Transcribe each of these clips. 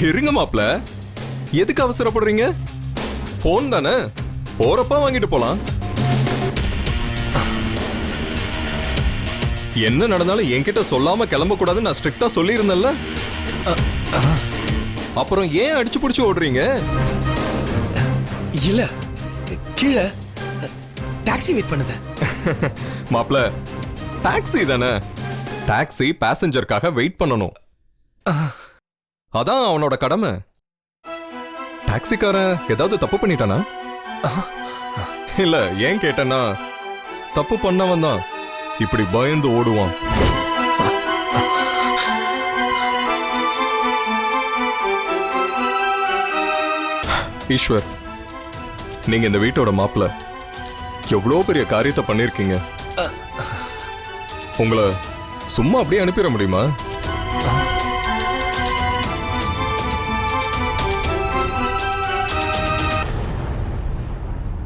இருங்க மாப்ள. எதுக்கு அவசரப்படுறீங்க? போன் தானே? போறப்ப வாங்கிட்டு போலாம். என்ன நடந்தாலும் என்கிட்ட சொல்லாம கிளம்ப கூடாதுன்னு நான் ஸ்ட்ரிக்டா சொல்லியிருந்தேன்ல? அப்புறம் ஏன் அடிச்சு பிடிச்சு ஓடுறீங்க? இல்ல கீழே டாக்ஸி வெயிட் பண்ணுது. மாப்ள டாக்ஸி தானே? டாக்ஸி பேசஞ்சருக்காக வெயிட் பண்ணணும். அதான் அவனோட கடமை. டாக்ஸிக்காரன் ஏதாவது தப்பு பண்ணிட்டானா? இல்ல ஏன் கேட்டேன்னா தப்பு பண்ணவன் தான். இப்படி பயந்து ஓடுவான். ஈஸ்வர் நீங்க இந்த வீட்டோட மாப்பிள்ள எவ்வளோ பெரிய காரியத்தை பண்ணிருக்கீங்க? உங்களை சும்மா அப்படியே அனுப்பிட முடியுமா?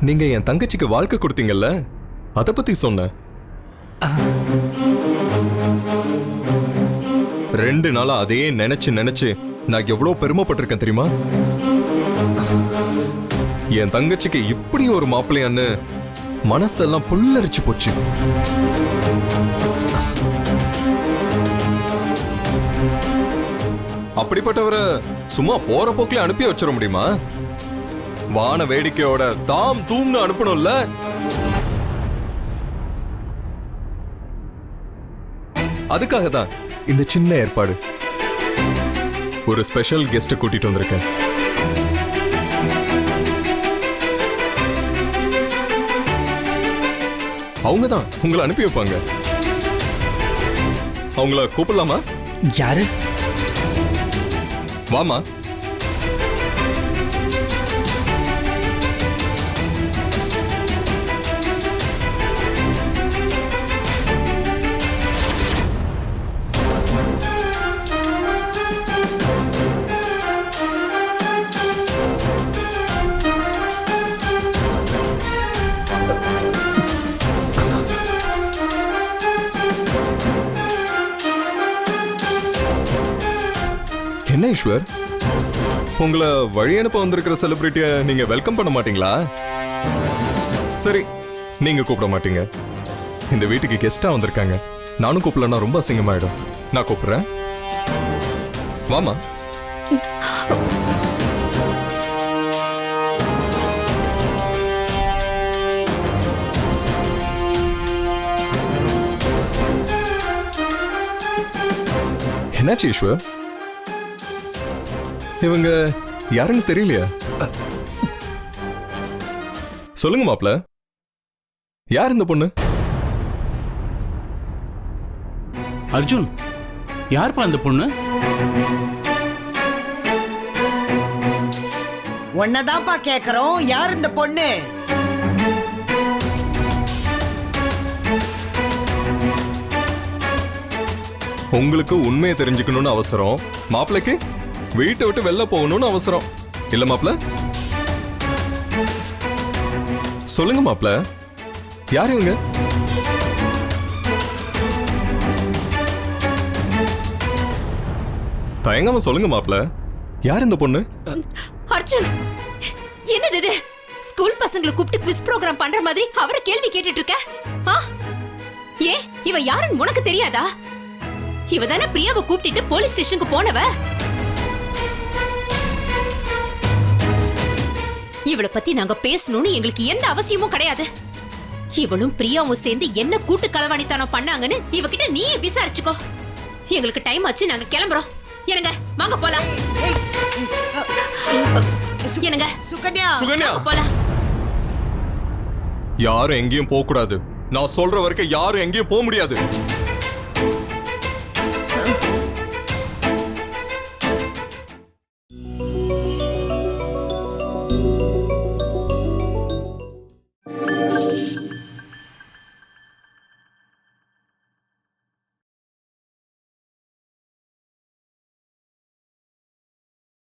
நீங்க என் தங்கச்சிக்கு வாழ்க்கை கொடுத்தீங்கல்ல? அத பத்தி சொன்ன. ரெண்டு நாளா அதையே நினைச்சு நினைச்சு நான் எவ்வளவு பெருமைப்பட்டிருக்கேன் தெரியுமா? என் தங்கச்சிக்கு இப்படி ஒரு மாப்பிள்ளையான்னு மனசெல்லாம் புல்லரிச்சு போச்சு. அப்படிப்பட்டவரை சும்மா போற போக்கில அனுப்பி வச்சிட முடியுமா? வான வேடிக்கையோட தாம் தூம்னு அனுப்பணும்ல? அதுக்காக தான் இந்த சின்ன ஏற்பாடு. ஒரு ஸ்பெஷல் கெஸ்ட் கூட்டிட்டு வந்திருக்கேன். அவங்க தான் உங்களை அனுப்பி வைப்பாங்க. அவங்கள கூப்பிடலாமா? யாரு? வாமா என்ன ஈஸ்வர்? உங்களை வழி அனுப்ப வந்திருக்கிற செலிபிரிட்டிய நீங்க வெல்கம் பண்ண மாட்டீங்களா? சரி நீங்க கூப்பிட மாட்டீங்க. இந்த வீட்டுக்கு கெஸ்டா வந்திருக்காங்க. நானும் கூப்பிடலன்னா ரொம்ப அசிங்கமாயிடும். நான் கூப்பிடுறேன். வாமா என்னாச்சு ஈஸ்வர்? இவங்க யாருன்னு தெரியலையா. சொல்லுங்க மாப்ள. யார் இந்த பொண்ணு? அர்ஜுன் யார்ப்பா அந்த பொண்ணு? உன்னதான்ப்பா கேக்குறோம் யார் இந்த பொண்ணு? உங்களுக்கு உண்மையை தெரிஞ்சுக்கணும்னு அவசரம். மாப்பிளைக்கு வீட்டை விட்டு வெளில போகணும்னு அவசரம். இல்ல மாப்ள? சொல்லுங்க மாப்ள. யார் இவங்க? தயங்காம சொல்லுங்க மாப்ள. யார் இந்த பொண்ணு? அர்ஜுன் என்னது இது? ஸ்கூல் பசங்களை கூப்பிட்டு குவிஸ் ப்ரோக்ராம் பண்ற மாதிரி அவரை கேள்வி கேட்டுட்டு இருக்க? ஆ? இவ யாருன்னு உனக்கு தெரியாதா? இவ தானே பிரியாவை கூப்பிட்டுட்டு போலீஸ் ஸ்டேஷனுக்கு போனவ? இவளை பத்தி நாங்க பேசணும்னு எங்களுக்கு எந்த அவசியமும் கிடையாது. இவளும் பிரியாவும் சேர்ந்து என்ன கூட்டு களவாணித்தனம் பண்ணாங்கன்னு இவகிட்ட நீயே விசாரிச்சுக்கோ. எங்களுக்கு டைம் ஆச்சு நாங்க கிளம்புறோம். என்னங்க வாங்க போலாம். என்னங்க சுகன்யா. சுகன்யா. போலாம். யாரும் எங்கேயும் போக கூடாது நான் சொல்ற வரைக்கும் யாரும் எங்கேயும் போக முடியாது.